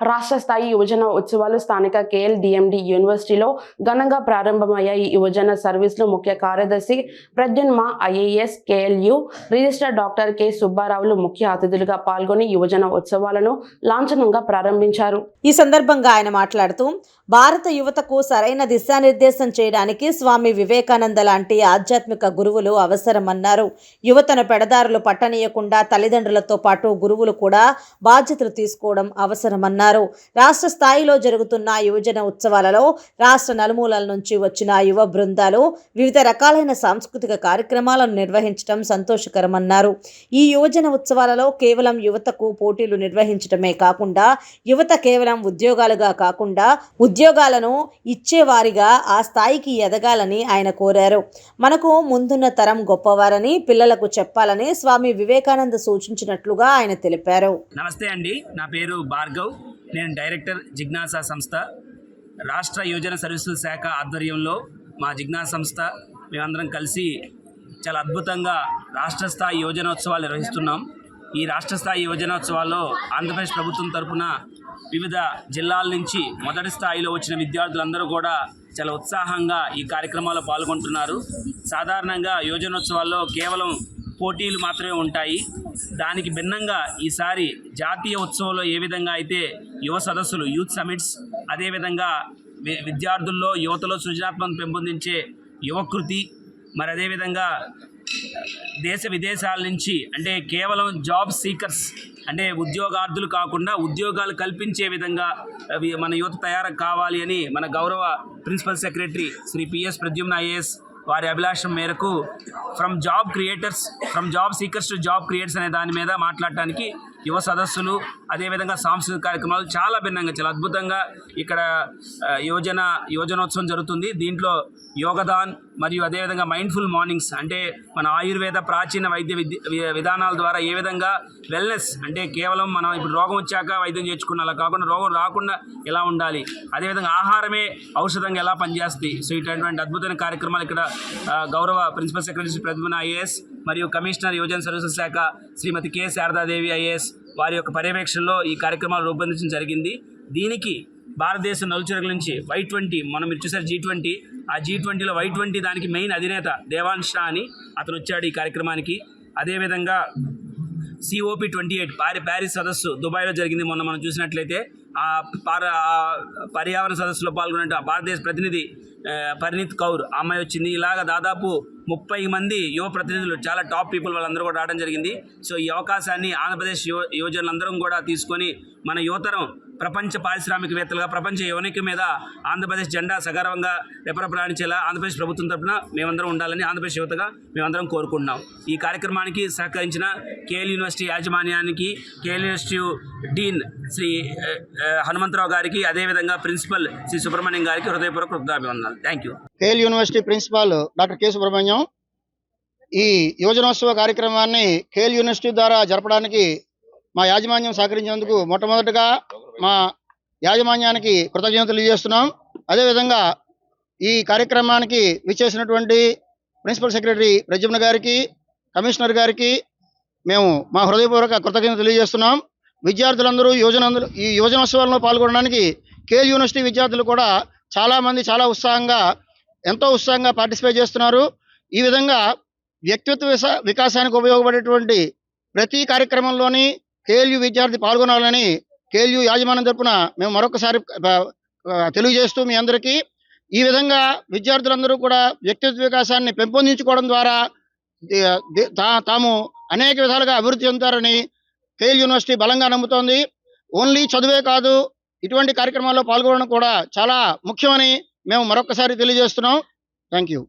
రాష్ట్ర స్థాయి యువజన ఉత్సవాలు స్థానిక కేఎల్ డిఎండి యూనివర్సిటీలో ఘనంగా ప్రారంభమయ్యాయి. యువజన సర్వీసులు ముఖ్య కార్యదర్శి Pradyumna IAS KLU registrar doctor K సుబ్బారావులు ముఖ్య అతిథులుగా పాల్గొని యువజన ఉత్సవాలను లాంఛనంగా ప్రారంభించారు. ఈ సందర్భంగా ఆయన మాట్లాడుతూ భారత యువతకు సరైన దిశానిర్దేశం చేయడానికి స్వామి వివేకానంద లాంటి ఆధ్యాత్మిక గురువులు అవసరమన్నారు. యువతను పెడదారులు పట్టనీయకుండా తల్లిదండ్రులతో పాటు గురువులు కూడా బాధ్యతలు తీసుకోవడం అవసరమన్నారు. రాష్ట్ర స్థాయిలో జరుగుతున్న యువజన ఉత్సవాలలో రాష్ట్ర నలుమూలల నుంచి వచ్చిన యువ బృందాలు వివిధ రకాలైన సాంస్కృతిక కార్యక్రమాలను నిర్వహించడం సంతోషకరమన్నారు. ఈ యువజన ఉత్సవాలలో కేవలం యువతకు పోటీలు నిర్వహించడమే కాకుండా యువత కేవలం ఉద్యోగాలుగా కాకుండా ఉద్యోగాలను ఇచ్చేవారిగా ఆ స్థాయికి ఎదగాలని ఆయన కోరారు. మనకు ముందున్న తరం గొప్పవారని పిల్లలకు చెప్పాలని స్వామి వివేకానంద సూచించినట్లుగా ఆయన తెలిపారు. నమస్తే అండి. నా పేరు భార్గవ్. నేను డైరెక్టర్ జిజ్ఞాసా సంస్థ. రాష్ట్ర యువజన సర్వీసుల శాఖ ఆధ్వర్యంలో మా జిజ్ఞాస సంస్థ మేమందరం కలిసి చాలా అద్భుతంగా రాష్ట్ర స్థాయి యువజనోత్సవాలు నిర్వహిస్తున్నాం. ఈ రాష్ట్ర స్థాయి యువజనోత్సవాల్లో ఆంధ్రప్రదేశ్ ప్రభుత్వం తరపున వివిధ జిల్లాల నుంచి మొదటి స్థాయిలో వచ్చిన విద్యార్థులందరూ కూడా చాలా ఉత్సాహంగా ఈ కార్యక్రమాల్లో పాల్గొంటున్నారు. సాధారణంగా యువజనోత్సవాల్లో కేవలం పోటీలు మాత్రమే ఉంటాయి. దానికి భిన్నంగా ఈసారి జాతీయ ఉత్సవంలో ఏ విధంగా అయితే యువ సదస్సులు యూత్ సమిట్స్ అదేవిధంగా విద్యార్థుల్లో యువతలో సృజనాత్మకం పెంపొందించే యువకృతి మరి అదేవిధంగా దేశ విదేశాల నుంచి అంటే కేవలం జాబ్ సీకర్స్ అంటే ఉద్యోగార్థులు కాకుండా ఉద్యోగాలు కల్పించే విధంగా అవి మన యువత తయారు కావాలి అని మన గౌరవ principal secretary Shri PS Pradyumna IAS వారి అభిలాషం మేరకు from job creators from job seekers to job creators అనే దాని మీద మాట్లాడటానికి యువ సదస్సులు అదేవిధంగా సాంస్కృతిక కార్యక్రమాలు చాలా భిన్నంగా చాలా అద్భుతంగా ఇక్కడ యువజన యువజనోత్సవం జరుగుతుంది. దీంట్లో యోగదాన్ మరియు అదేవిధంగా మైండ్ఫుల్ మార్నింగ్స్ అంటే మన ఆయుర్వేద ప్రాచీన వైద్య విద్య విధానాల ద్వారా ఏ విధంగా వెల్నెస్ అంటే కేవలం మనం ఇప్పుడు రోగం వచ్చాక వైద్యం చేర్చుకున్న అలా కాకుండా రోగం రాకుండా ఎలా ఉండాలి అదేవిధంగా ఆహారమే ఔషధంగా ఎలా పనిచేస్తుంది. సో ఇటువంటి అద్భుతమైన కార్యక్రమాలు ఇక్కడ గౌరవ ప్రిన్సిపల్ సెక్రటరీ శ్రీ ఐఏఎస్ మరియు కమిషనర్ యువజన సర్వీసెస్ శాఖ శ్రీమతి కె. శారదాదేవి ఐఏఎస్ వారి యొక్క పర్యవేక్షణలో ఈ కార్యక్రమాలు రూపొందించడం జరిగింది. దీనికి భారతదేశం నలుచెరగల నుంచి వై ట్వంటీ మనం మీరు చూసారు జీ ట్వంటీ. ఆ జీ ట్వంటీలో వై ట్వంటీ దానికి మెయిన్ అధినేత దేవాన్ షా అని అతను వచ్చాడు ఈ కార్యక్రమానికి. అదేవిధంగా సిఓపి ట్వంటీ ఎయిట్ పారి ప్యారిస్ సదస్సు దుబాయ్లో జరిగింది మొన్న మనం చూసినట్లయితే. ఆ పార పర్యావరణ సదస్సులో పాల్గొన్న భారతదేశ ప్రతినిధి పరిణీత్ కౌర్ అమ్మాయి వచ్చింది. ఇలాగ దాదాపు ముప్పై మంది యువ ప్రతినిధులు చాలా టాప్ పీపుల్ వాళ్ళందరూ కూడా రావడం జరిగింది. సో ఈ అవకాశాన్ని ఆంధ్రప్రదేశ్ యువ యువజనులందరం కూడా తీసుకొని మన యువతరం ప్రపంచ పారిశ్రామికవేత్తలుగా ప్రపంచ యువనిక మీద ఆంధ్రప్రదేశ్ జెండా సగర్వంగా రెపరెపలాడించేలా ఆంధ్రప్రదేశ్ ప్రభుత్వం తరపున మేమందరం ఉండాలని ఆంధ్రప్రదేశ్ యువతగా మేమందరం కోరుకుంటున్నాం. ఈ కార్యక్రమానికి సహకరించిన కేఎల్ యూనివర్సిటీ యాజమాన్యానికి KL university dean Shri Hanumantharao గారికి అదేవిధంగా ప్రిన్సిపల్ శ్రీ సుబ్రహ్మణ్యం గారికి హృదయపూర్వక కృతజ్ఞాభివందనాలు. Thank you KL university principal doctor K Subrahmanyam ఈ యువజనోత్సవ కార్యక్రమాన్ని కేఎల్ యూనివర్సిటీ ద్వారా జరపడానికి మా యాజమాన్యం సహకరించినందుకు మొట్టమొదటిగా మా యాజమాన్యానికి కృతజ్ఞతలు తెలియజేస్తున్నాం. అదేవిధంగా ఈ కార్యక్రమానికి విచ్చేసినటువంటి ప్రిన్సిపల్ సెక్రటరీ ప్రజమ్మ గారికి కమిషనర్ గారికి మేము మా హృదయపూర్వక కృతజ్ఞతలు తెలియజేస్తున్నాం. విద్యార్థులందరూ యువజనందరూ ఈ యువజనోత్సవాల్లో పాల్గొనడానికి కేఎల్ యూనివర్సిటీ విద్యార్థులు కూడా చాలామంది చాలా ఉత్సాహంగా ఎంతో ఉత్సాహంగా పార్టిసిపేట్ చేస్తున్నారు. ఈ విధంగా వ్యక్తిత్వ వికాసానికి ఉపయోగపడేటువంటి ప్రతి కార్యక్రమంలోని కేఎల్యు విద్యార్థి పాల్గొనాలని కేఎల్యు యాజమాన్యం తరపున మేము మరొకసారి తెలియజేస్తూ మీ అందరికీ ఈ విధంగా విద్యార్థులందరూ కూడా వ్యక్తిత్వ వికాసాన్ని పెంపొందించుకోవడం ద్వారా తాము అనేక విధాలుగా అభివృద్ధి చెందుతారని కేఎల్ యూనివర్సిటీ బలంగా నమ్ముతోంది. ఓన్లీ చదువే కాదు ఇటువంటి కార్యక్రమాల్లో పాల్గొనడం కూడా చాలా ముఖ్యమని మేము మరొకసారి తెలియజేస్తున్నాం. Thank you